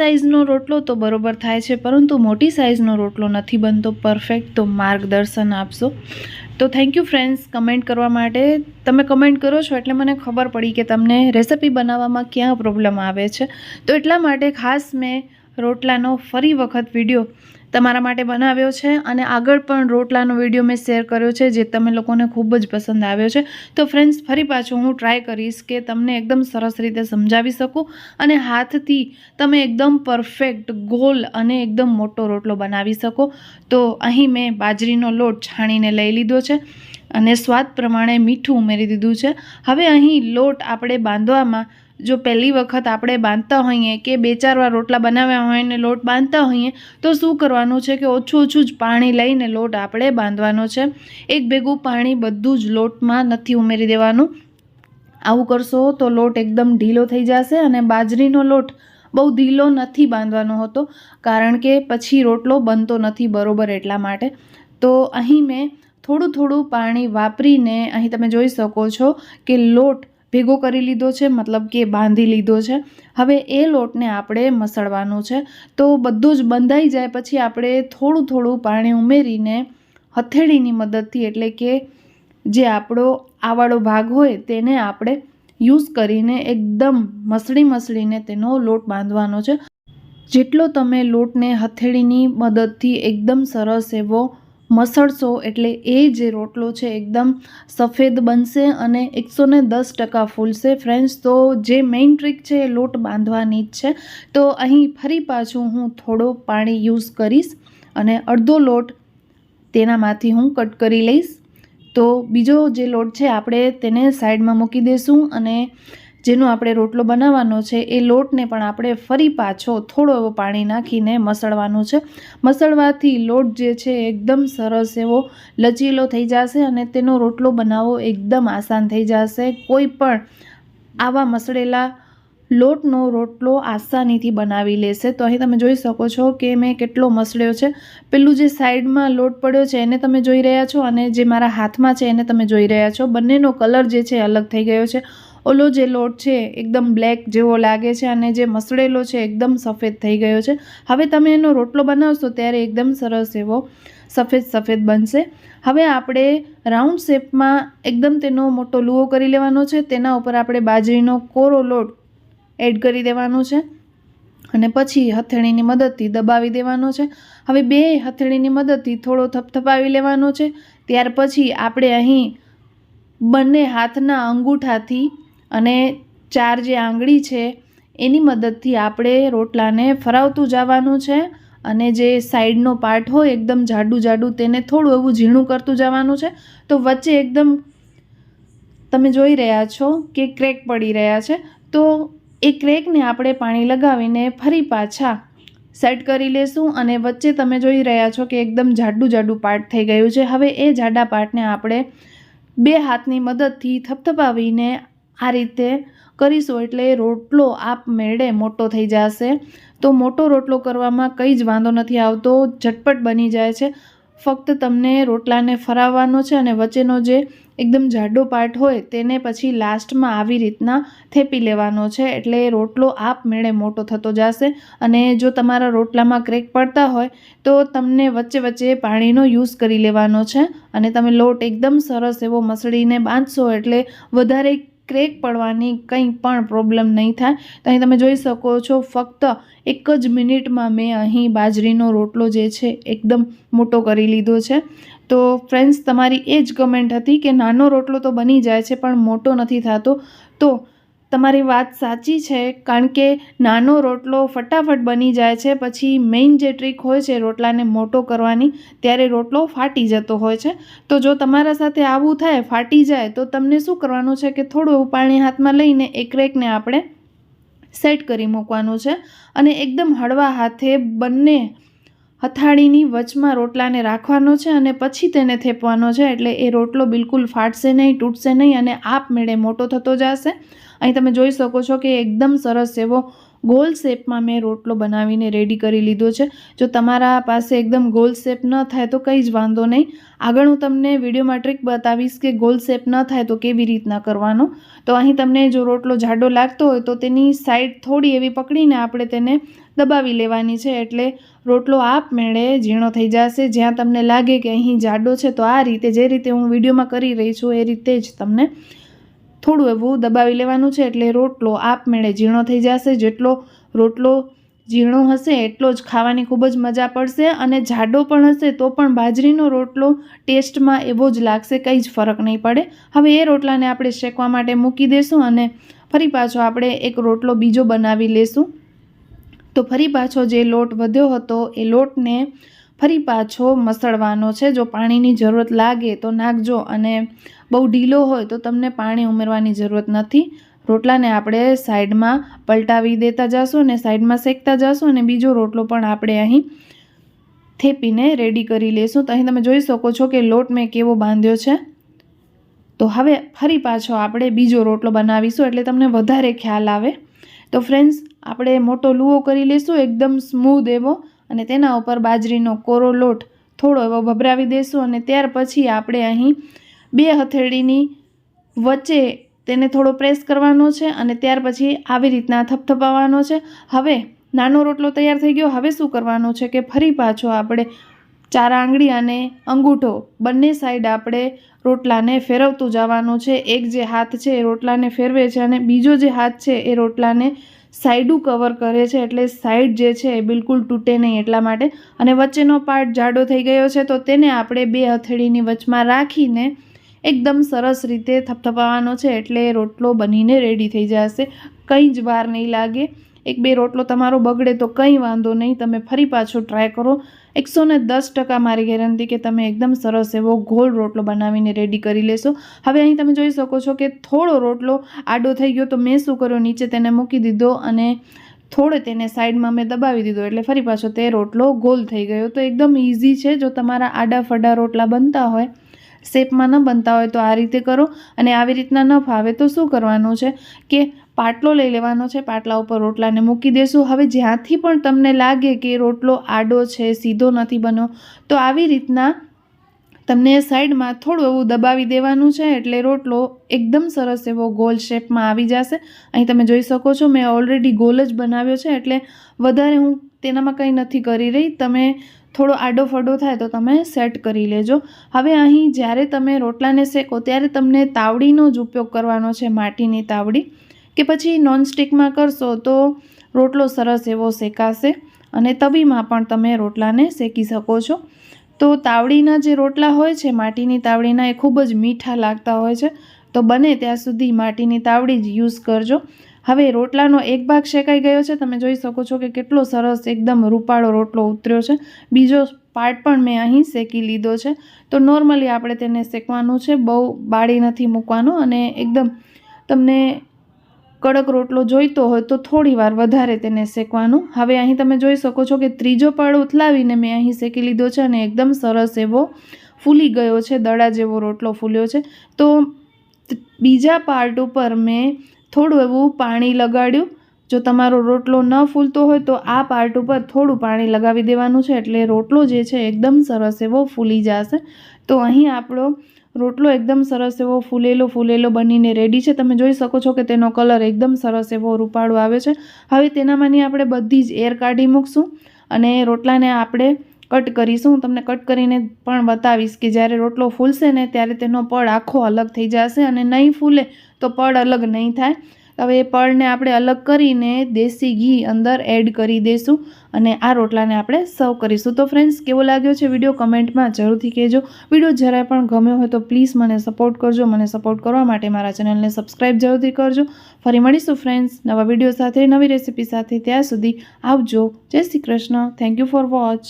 સાઇઝનો રોટલો તો બરોબર થાય છે, પરંતુ મોટી સાઇઝનો રોટલો નથી બનતો પરફેક્ટ તો માર્ગદર્શન આપશો. તો થેન્ક યુ ફ્રેન્ડ્સ કમેન્ટ કરવા માટે. તમે કમેન્ટ કરો છો એટલે મને ખબર પડી કે તમને રેસિપી બનાવવામાં ક્યાં પ્રોબ્લેમ આવે છે. તો એટલા માટે ખાસ મેં રોટલાનો ફરી વખત વીડિયો તમારા માટે બનાવ્યો છે અને આગળ પણ રોટલાનો વીડિયો મેં શેર કર્યો છે, જે તમે લોકોને ખૂબ જ પસંદ આવ્યો છે. તો ફ્રેન્ડ્સ ફરી પાછું હું ટ્રાય કરીશ કે તમને એકદમ સરસ રીતે સમજાવી શકું અને હાથથી તમે એકદમ પરફેક્ટ ગોલ અને એકદમ મોટો રોટલો બનાવી શકો. તો અહીં મેં બાજરીનો લોટ છાણીને લઈ લીધો છે અને સ્વાદ પ્રમાણે મીઠું ઉમેરી દીધું છે. હવે અહીં લોટ આપણે બાંધવામાં જો પહેલી વખત આપણે બાંધતા હોઈએ કે બે ચાર વાર રોટલા બનાવ્યા હોય ને લોટ બાંધતા હોઈએ, તો શું કરવાનું છે કે ઓછું ઓછું જ પાણી લઈને લોટ આપણે બાંધવાનો છે. એક ભેગું પાણી બધું જ લોટમાં નથી ઉમેરી દેવાનું. આવું કરશો તો લોટ એકદમ ઢીલો થઈ જશે અને બાજરીનો લોટ બહુ ઢીલો નથી બાંધવાનો હોતો, કારણ કે પછી રોટલો બનતો નથી બરોબર એટલા માટે. તો અહીં મેં થોડું થોડું પાણી વાપરીને અહીં તમે જોઈ શકો છો કે લોટ ભેગો કરી લીધો છે, મતલબ કે બાંધી લીધો છે. હવે એ લોટને આપણે મસળવાનો છે. તો બધું જ બંધાઈ જાય પછી આપણે થોડું થોડું પાણી ઉમેરીને હથેળીની મદદથી, એટલે કે જે આપણો આવાળો ભાગ હોય તેને આપણે યુઝ કરીને એકદમ મસળી મસળીને તેનો લોટ બાંધવાનો છે. જેટલો તમે લોટને હથેળીની મદદથી એકદમ સરસ એવો મસળશો એટલે એ જે રોટલો છે એકદમ સફેદ બનશે અને એકસો ને દસ ટકા ફૂલશે. ફ્રેન્ડ્સ તો જે મેઇન ટ્રીક છે એ લોટ બાંધવાની જ છે. તો અહીં ફરી પાછું હું થોડો પાણી યુઝ કરીશ અને અડધો લોટ તેનામાંથી હું કટ કરી લઈશ. તો બીજો જે લોટ છે, આપણે તેને સાઈડમાં મૂકી દઈશું અને જેનો આપણે રોટલો બનાવવાનો છે, એ લોટને પણ આપણે ફરી પાછો થોડો એવો પાણી નાખીને મસળવાનું છે. મસળવાથી લોટ જે છે એકદમ સરસ એવો લચીલો થઈ જશે અને તેનો રોટલો બનાવવો એકદમ આસાન થઈ જશે. કોઈ પણ આવા મસળેલા લોટનો રોટલો આસાનીથી બનાવી લેશે. તો અહીં તમે જોઈ શકો છો કે મેં કેટલો મસળ્યો છે. પેલું જે સાઈડમાં લોટ પડ્યો છે, એને તમે જોઈ રહ્યા છો અને જે મારા હાથમાં છે, એને તમે જોઈ રહ્યા છો. બંનેનો કલર જે છે અલગ થઈ ગયો છે. ઓલો જે લોટ છે, એકદમ બ્લેક જેવો લાગે છે અને જે મસળેલો છે, એકદમ સફેદ થઈ ગયો છે. હવે તમે એનો રોટલો બનાવશો ત્યારે એકદમ સરસ એવો સફેદ સફેદ બનશે. હવે આપણે રાઉન્ડ શેપમાં એકદમ તેનો મોટો લુઓ કરી લેવાનો છે. તેના ઉપર આપણે બાજરીનો કોરો લોટ એડ કરી દેવાનો છે અને પછી હથેળીની મદદથી દબાવી દેવાનો છે. હવે બે હથેળીની મદદથી થોડો થપથપાવી લેવાનો છે. ત્યાર પછી આપણે અહીં બંને હાથના અંગૂઠાથી અને ચાર જે આંગળી છે, એની મદદથી આપણે રોટલાને ફરાવતું જવાનું છે અને જે સાઈડનો પાર્ટ હોય, એકદમ જાડું જાડું તેને થોડું એવું ઝીણું કરતું જવાનું છે. તો વચ્ચે એકદમ તમે જોઈ રહ્યા છો કે ક્રેક પડી રહ્યા છે. તો એ ક્રેકને આપણે પાણી લગાવીને ફરી પાછા સેટ કરી લેશું અને વચ્ચે તમે જોઈ રહ્યા છો કે એકદમ જાડું જાડું પાર્ટ થઈ ગયું છે. હવે એ જાડા પાર્ટને આપણે બે હાથની મદદથી થપથપાવીને આ રીતે કરીશું એટલે રોટલો આપમેળે મોટો થઈ જશે. તો મોટો રોટલો કરવામાં કંઈ જ વાંધો નથી આવતો. ઝટપટ બની જાય છે. ફક્ત તમને રોટલાને ફરાવવાનો છે અને વચ્ચેનો જે એકદમ જાડો પાર્ટ હોય તેને પછી લાસ્ટમાં આવી રીતના થેપી લેવાનો છે. એટલે રોટલો આપમેળે મોટો થતો જશે. અને જો તમારા રોટલામાં ક્રેક પડતા હોય તો તમને વચ્ચે વચ્ચે પાણીનો યુઝ કરી લેવાનો છે. અને તમે લોટ એકદમ સરસ એવો મસળીને બાંધશો એટલે વધારે ક્રેક પડવાની કંઈ પણ પ્રોબ્લેમ નહીં થાય. તો અહીં તમે જોઈ શકો છો, ફક્ત એક જ મિનિટમાં મેં અહીં બાજરીનો રોટલો જે છે એકદમ મોટો કરી લીધો છે. તો ફ્રેન્ડ્સ તમારી એ જ કમેન્ટ હતી કે નાનો રોટલો તો બની જાય છે, પણ મોટો નથી થતો. તો તમારી વાત સાચી છે, કારણ કે નાનો રોટલો ફટાફટ બની જાય છે, પછી મેઇન જે ટ્રીક હોય છે રોટલાને મોટો કરવાની, ત્યારે રોટલો ફાટી જતો હોય છે. તો જો તમારા સાથે આવું થાય, ફાટી જાય, તો તમને શું કરવાનું છે કે થોડું એવું પાણી હાથમાં લઈને એ ક્રેકને આપણે સેટ કરી મૂકવાનું છે અને એકદમ હળવા હાથે બંને હથાળીની વચમાં રોટલાને રાખવાનો છે અને પછી તેને થેપવાનો છે, એટલે એ રોટલો બિલકુલ ફાટશે નહીં, તૂટશે નહીં અને આપમેળે મોટો થતો જશે. અહીં તમે જોઈ શકો છો કે એકદમ સરસ એવો ગોલ શેપમાં મેં રોટલો બનાવીને રેડી કરી લીધો છે. જો તમારા પાસે એકદમ ગોલ શેપ ન થાય તો કંઈ જ વાંધો નહીં. આગળ હું તમને વિડીયોમાં ટ્રીક બતાવીશ કે ગોલ શેપ ન થાય તો કેવી રીતના કરવાનો. તો અહીં તમને જો રોટલો જાડો લાગતો હોય તો તેની સાઈડ થોડી એવી પકડીને આપણે તેને દબાવી લેવાની છે એટલે રોટલો આપમેળે ઝીણો થઈ જશે. જ્યાં તમને લાગે કે અહીં જાડો છે તો આ રીતે જે રીતે હું વિડીયોમાં કરી રહી છું એ રીતે જ તમને થોડું એવું દબાવી લેવાનું છે એટલે રોટલો આપમેળે ઝીણો થઈ જશે. જેટલો રોટલો ઝીણો હશે, એટલો જ ખાવાની ખૂબ જ મજા પડશે અને જાડો પણ હશે તો પણ બાજરીનો રોટલો ટેસ્ટમાં એવો જ લાગશે, કંઈ જ ફરક નહીં પડે. હવે એ રોટલાને આપણે શેકવા માટે મૂકી દઈશું અને ફરી પાછો આપણે એક રોટલો બીજો બનાવી લેશું. તો ફરી પાછો જે લોટ વધ્યો હતો, એ લોટને ફરી પાછો મસળવાનો છે. જો પાણીની જરૂરત લાગે તો નાખજો અને બહુ ઢીલો હોય તો તમને પાણી ઉમેરવાની જરૂરત નથી. રોટલાને આપણે સાઈડમાં પલટાવી દેતા જશું અને સાઈડમાં શેકતા જશું અને બીજો રોટલો પણ આપણે અહીં થેપીને રેડી કરી લેશું. તો અહીં તમે જોઈ શકો છો કે લોટ મેં કેવો બાંધ્યો છે. તો હવે ફરી પાછો આપણે બીજો રોટલો બનાવીશું એટલે તમને વધારે ખ્યાલ આવે. તો ફ્રેન્ડ્સ આપણે મોટો લુઓ કરી લઈશું એકદમ સ્મૂધ એવો અને તેના ઉપર બાજરીનો કોરો લોટ થોડો એવો ભભરાવી દઈશું અને ત્યાર પછી આપણે અહીં બે હથેળીની વચ્ચે તેને થોડો પ્રેસ કરવાનો છે અને ત્યાર પછી આવી રીતના થપથપાવવાનો છે. હવે નાનો રોટલો તૈયાર થઈ ગયો. હવે શું કરવાનું છે કે ફરી પાછો આપણે ચાર આંગળી અને અંગૂઠો, બંને સાઈડ આપણે રોટલાને ફેરવતું જવાનું છે. એક જે હાથ છે એ રોટલાને ફેરવે છે અને બીજો જે હાથ છે એ રોટલાને સાઈડું કવર કરે છે. એટલે સાઈડ જે છે એ બિલકુલ તૂટે નહીં એટલા માટે. અને વચ્ચેનો પાર્ટ જાડો થઈ ગયો છે. તો તેને આપણે બે હથેળીની વચમાં રાખીને એકદમ સરસ રીતે થપથપાવવાનો છે, એટલે રોટલો બનીને રેડી થઈ જશે. કંઈ જ વાર નહીં લાગે. એક બે રોટલો તમારો બગડે તો કંઈ વાંધો નહીં, તમે ફરી પાછો ટ્રાય કરો. એકસો ને દસ ટકા મારી ગેરંટી કે તમે એકદમ સરસ એવો ગોળ રોટલો બનાવીને રેડી કરી લેશો. હવે અહીં તમે જોઈ શકો છો કે થોડો રોટલો આડો થઈ ગયો તો મેં શું કર્યું? નીચે તેને મૂકી દીધો અને થોડે તેને સાઈડમાં મેં દબાવી દીધો, એટલે ફરી પાછો તે રોટલો ગોલ થઈ ગયો. તો એકદમ ઇઝી છે, જો તમારા આડા ફડા રોટલા બનતા હોય શેપમાં ન બનતા હોય તો આ રીતે કરો અને આવી રીતના ન ફાવે તો શું કરવાનું છે કે પાટલો લઈ લેવાનો છે, પાટલા ઉપર રોટલાને મૂકી દેશું. હવે જ્યાંથી પણ તમને લાગે કે રોટલો આડો છે, સીધો નથી બન્યો, તો આવી રીતના તમને સાઈડમાં થોડું એવું દબાવી દેવાનું છે, એટલે રોટલો એકદમ સરસ એવો ગોલ શેપમાં આવી જશે. અહીં તમે જોઈ શકો છો, મેં ઓલરેડી ગોલ જ બનાવ્યો છે, એટલે વધારે હું તેનામાં કંઈ નથી કરી રહી. તમે થોડો આડો ફડો થાય તો તમે સેટ કરી લેજો. હવે અહીં જ્યારે તમે રોટલાને શેકો ત્યારે તમને તાવડીનો જ ઉપયોગ કરવાનો છે, માટીની તાવડી. કે પછી નોનસ્ટિકમાં કરશો તો રોટલો સરસ એવો શેકાશે અને તવીમાં પણ તમે રોટલાને શેકી શકો છો. તો તાવડીના જે રોટલા હોય છે, માટીની તાવડીના એ ખૂબ જ મીઠા લાગતા હોય છે. તો બને ત્યાં સુધી માટીની તાવડી જ યુઝ કરજો. હવે રોટલાનો એક ભાગ શેકાઈ ગયો છે. તમે જોઈ શકો છો કે કેટલો સરસ એકદમ રૂપાળો રોટલો ઉતર્યો છે. બીજો પાર્ટ પણ મેં અહીં શેકી લીધો છે. તો નોર્મલી આપણે તેને શેકવાનું છે. બહુ બાળી નથી મૂકવાનું અને એકદમ તમને કડક રોટલો જોઈતો હોય તો થોડી વાર વધારે તેને શેકવાનું. હવે અહીં તમે જોઈ શકો છો કે ત્રીજો પાડ ઉથલાવીને મેં અહીં શેકી લીધો છે અને એકદમ સરસ એવો ફૂલી ગયો છે. દડા જેવો રોટલો ફૂલ્યો છે. તો બીજા પાર્ટ ઉપર મેં થોડું એવું પાણી લગાડ્યું. જો તમારો રોટલો ન ફૂલતો હોય તો આ પાર્ટ ઉપર થોડું પાણી લગાવી દેવાનું છે એટલે રોટલો જે છે એકદમ સરસ એવો ફૂલી જશે. તો અહીં આપણો રોટલો એકદમ સરસ એવો ફૂલેલો ફૂલેલો બનીને રેડી છે. તમે જોઈ શકો છો કે તેનો કલર એકદમ સરસ એવો રૂપાળો આવે છે. હવે તેનામાંની આપણે બધી જ એર કાઢી મૂકશું અને રોટલાને આપણે કટ કરીશું. હું તમને કટ કરીને પણ બતાવીશ કે જ્યારે રોટલો ફૂલશે ને ત્યારે તેનો પડ આખો અલગ થઈ જશે અને નહીં ફૂલે તો પડ અલગ નહીં થાય. હવે એ પળને આપણે અલગ કરીને દેશી ઘી અંદર એડ કરી દઈશું અને આ રોટલાને આપણે સર્વ કરીશું. તો ફ્રેન્ડ્સ કેવો લાગ્યો છે વીડિયો કમેન્ટમાં જરૂરથી કહેજો. વીડિયો જરાય પણ ગમ્યો હોય તો પ્લીઝ મને સપોર્ટ કરજો. મને સપોર્ટ કરવા માટે મારા ચેનલને સબસ્ક્રાઈબ જરૂરથી કરજો. ફરી મળીશું ફ્રેન્ડ્સ નવા વીડિયો સાથે, નવી રેસીપી સાથે. ત્યાં સુધી આવજો. જય Shri Krishna. Thank you for watch